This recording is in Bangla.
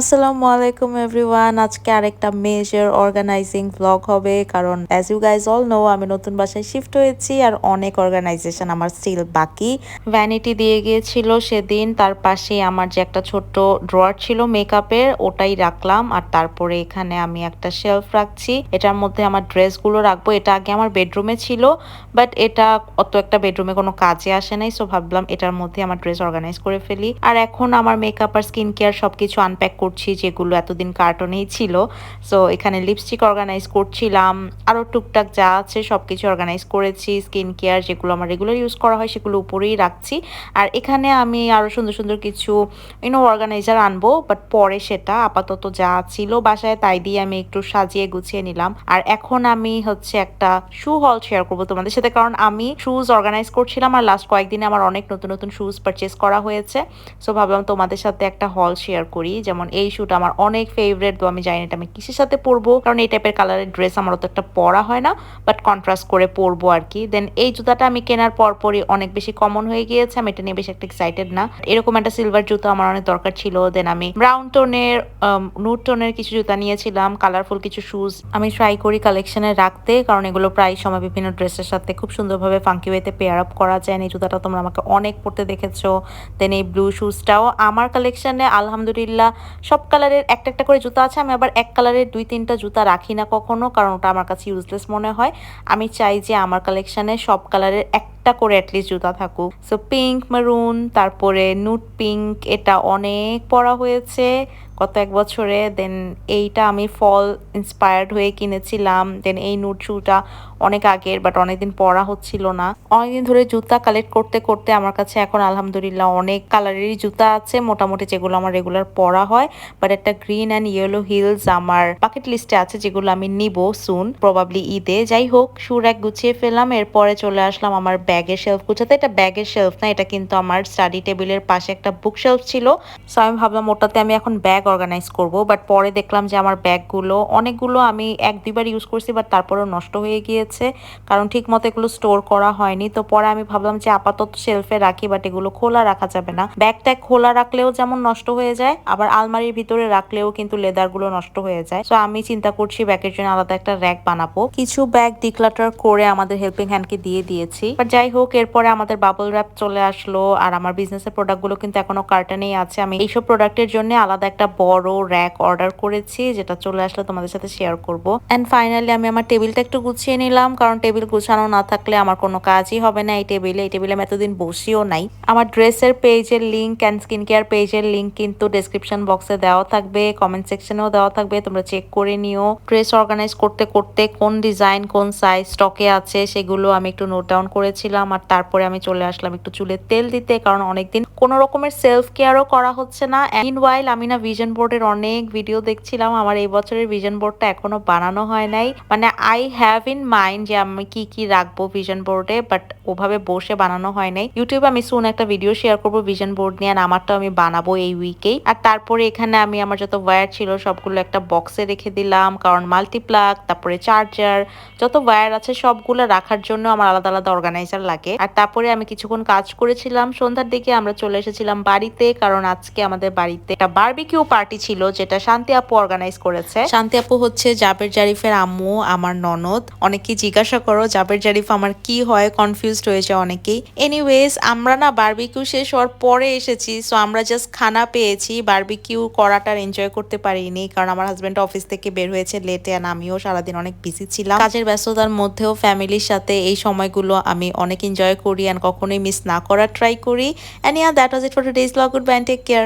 আসসালামু আলাইকুম এভরিওয়ান আজকে আরেকটা মেজর অর্গানাইজিং ব্লগ হবে, কারণ as you guys all know আমি নতুন বাসায় শিফট হয়েছি আর অনেক অর্গানাইজেশন আমার স্টিল বাকি। ভ্যানিটি দিয়ে গিয়েছিল সেদিন, তার পাশে আমার যে একটা ছোট্ট ড্রয়ার ছিল মেকআপের ওটাই রাখলাম আর তারপরে এখানে আমি একটা শেলফ রাখছি। এটার মধ্যে আমার ড্রেসগুলো রাখব। এটা আগে আমার বেডরুমে ছিল বাট এটা অত একটা বেডরুমে কোনো কাজে আসে নাই সো ভাবলাম এটার মধ্যে আমার ড্রেস অর্গানাইজ করে ফেলি। আর এখন আমার মেকআপ আর স্কিন কেয়ার সবকিছু আনপ্যাক করছি, যেগুলো এতদিন কার্টনেই ছিল। সো এখানে লিপস্টিক অর্গানাইজ করছিলাম। আরও টুকটাক যা আছে সব কিছু অর্গানাইজ করেছি। স্কিন কেয়ার যেগুলো আমার রেগুলার ইউজ করা হয় সেগুলো উপরেই রাখছি। আর এখানে আমি আরও সুন্দর সুন্দর কিছু ইউনো অর্গানাইজার আনব বাট পরে সেটা আপাতত যা ছিল বাসায় তাই দিয়ে আমি একটু সাজিয়ে গুছিয়ে নিলাম। আর এখন আমি হচ্ছে একটা শু হল শেয়ার করব তোমাদের সাথে, কারণ আমি শুজ অর্গানাইজ করছিলাম আর লাস্ট কয়েকদিনে আমার অনেক নতুন নতুন শুজ পারচেস করা হয়েছে। সো ভাবলাম তোমাদের সাথে একটা হল শেয়ার করি, যেমন এই শ্যুট আমার অনেক ফেভারেট তো আমি জানি না এটা আমি কিসের সাথে পরবো। কারণ এই টাইপের কালারের ড্রেস আমার অত একটা পরা হয় না বাট কন্ট্রাস্ট করে পরবো আর কি। দেন এই জুতাটা আমি কেনার পর পরই অনেক বেশি কমন হয়ে গিয়েছে, আমি এটা নিয়ে বেশি একটা এক্সাইটেড না। এরকম একটা সিলভার জুতো আমার অনেক দরকার ছিল দেন আমি ব্রাউন টোনের নুট টোনের কিছু জুতা নিয়েছিলাম কালারফুল কিছু শুজ আমি ট্রাই করি কালেকশনে রাখতে, কারণ এগুলো প্রায় সময় বিভিন্ন ড্রেসের সাথে খুব সুন্দরভাবে ফাঙ্কি ওয়েতে পেয়ার আপ করা যায়। এই জুতাটা তোমরা আমাকে অনেক পড়তে দেখেছ। দেন এই ব্লু শুজটাও আমার কালেকশনে আলহামদুলিল্লাহ সব কালারের একটা একটা করে জুতা আছে, আমি আবার এক কালারের দুই তিনটা জুতা রাখি না কখনো, কারণ ওটা আমার কাছে ইউজলেস মনে হয়। আমি চাই যে আমার কালেকশানে সব কালারের একটা করে অ্যাটলিস্ট জুতা থাকুক। সো পিঙ্ক মারুন তারপরে নুট পিঙ্ক এটা অনেক পরা হয়েছে গত এক বছরে। দেন এইটা আমি ফল ইন্সপায়ার্ড হয়ে কিনেছিলাম। দেন এই নুট শুটা অনেক আগের বাট অনেকদিন পরা হচ্ছিল না। অনেকদিন ধরে জুতা কালেক্ট করতে করতে আমার কাছে এখন আলহামদুলিল্লাহ অনেক কালারেরই জুতা আছে। মোটামুটি যেগুলো আমার রেগুলার পরা হয়। বাট একটা গ্রিন অ্যান্ড ইয়েলো হিলস আমার বাকেট লিস্টে আছে যেগুলো আমি নিব সুন প্রবাবলি ঈদে। যাই হোক সুর এক গুছিয়ে ফেললাম। এরপরে চলে আসলাম আমার ব্যাগের শেলফ গুছাতে। এটা ব্যাগের শেলফ না, এটা কিন্তু আমার স্টাডি টেবিলের পাশে একটা বুক শেলফ ছিল। সো আমি ভাবলাম ওটাতে আমি এখন ব্যাগ অর্গানাইজ করব বাট পরে দেখলাম যে আমার ব্যাগগুলো, অনেকগুলো আমি এক, দুইবার ইউজ করছি বাট তারপরেও নষ্ট হয়ে গিয়েছে। কারণ ঠিক মতো এগুলো স্টোর করা হয়নি। তো পরে আমি ভাবলাম যে আপাতত শেলফে রাখি বাট এগুলো খোলা রাখা যাবে না। ব্যাগটা খোলা রাখলেও যেমন নষ্ট হয়ে যায়, আবার আলমারির ভিতরে রাখলেও কিন্তু লেদারগুলো নষ্ট হয়ে যায়। তো আমি চিন্তা করছি ব্যাগের জন্য আলাদা একটা র্যাক বানাবো। কিছু ব্যাগ ডিক্লাটার করে আমাদের হেল্পিং হ্যান্ডকে দিয়ে দিয়েছি। বাট যাই হোক, এরপরে আমাদের বাবল র্যাপ চলে আসলো আর আমার বিজনেসের প্রোডাক্টগুলো কিন্তু এখনও কার্টনেই আছে। আমি এইসব প্রোডাক্টের জন্য আলাদা একটা বড় র্যাক অর্ডার করেছি, যেটা চলে আসলে তোমাদের সাথে শেয়ার করব। অ্যান্ড ফাইনালি আমি আমার টেবিলটা একটু গুছিয়ে নিলাম, কারণ টেবিল গুছানো না থাকলে আমার কোনো কাজই হবে না এই টেবিলে এই টেবিলে আমি এতদিন বসিও নাই। আমার ড্রেসের পেজের লিঙ্ক অ্যান্ড স্কিন কেয়ার পেজের লিঙ্ক কিন্তু ডেসক্রিপশন বক্সে দেওয়া থাকবে কমেন্ট সেকশনেও দেওয়া থাকবে, তোমরা চেক করে নিও। ড্রেস অর্গানাইজ করতে করতে কোন ডিজাইন কোন সাইজ স্টকে আছে, সেগুলো আমি একটু নোট ডাউন করেছিলাম আর তারপরে আমি চলে আসলাম একটু চুলে তেল দিতে, কারণ অনেকদিন কোনো রকমের সেলফ কেয়ারও করা হচ্ছে না। ইন ওয়াইল আমি না ভিজন বোর্ডের অনেক ভিডিও দেখছিলাম। আমার এই বছরের ভিজন বোর্ডটা এখনও বানানো হয় নাই। মানে আই হ্যাভ ইন মাইন্ড যে আমি কি কি রাখব ভিজন বোর্ডে বাট ওভাবে বসে বানানো হয় নাই। ইউটিউবে আমি শুন একটা ভিডিও শেয়ার করব ভিজন বোর্ড নিয়ে আর আমারটাও আমি বানাবো এই উইকেই আর তারপরে এখানে আমি আমার যত ওয়্যার ছিল, সবগুলো একটা বক্সে রেখে দিলাম, কারণ মাল্টিপ্লাগ তারপরে চার্জার যত ওয়্যার আছে সবগুলো রাখার জন্য আমার আলাদা আলাদা অর্গানাইজার লাগে। আর তারপরে আমি কিছুক্ষণ কাজ করেছিলাম। সন্ধ্যার দিকে আমরা চলে এসেছিলাম বাড়িতে, কারণ আজকে আমাদের বাড়িতে একটা বার্বিকিউ পার্টি ছিল, যেটা শান্তি আপু অর্গানাইজ করেছে। শান্তি আপু হচ্ছে জাবের জারিফের আম্মু, আমার ননদ। অনেকেই জিজ্ঞাসা করো, জাবের জারিফ আমার কি হয়? কনফিউজড হয়েছে অনেকেই। এনিওয়েজ আমরা না বার্বিকিউ শেষ হওয়ার পরে এসেছি সো আমরা জাস্ট খানা পেয়েছি। বার্বিকিউ করাটার এনজয় করতে পারিনি, কারণ আমার হাজব্যান্ড অফিস থেকে বের হয়েছে লেটে আর আমিও সারাদিন অনেক বিজি ছিলাম। কাজের ব্যস্ততার মধ্যেও ফ্যামিলির সাথে এই সময়গুলো আমি অনেক এনজয় করি অ্যান্ড কখনোই মিস না করার ট্রাই করি. And yeah that was it for today's blog good bye take care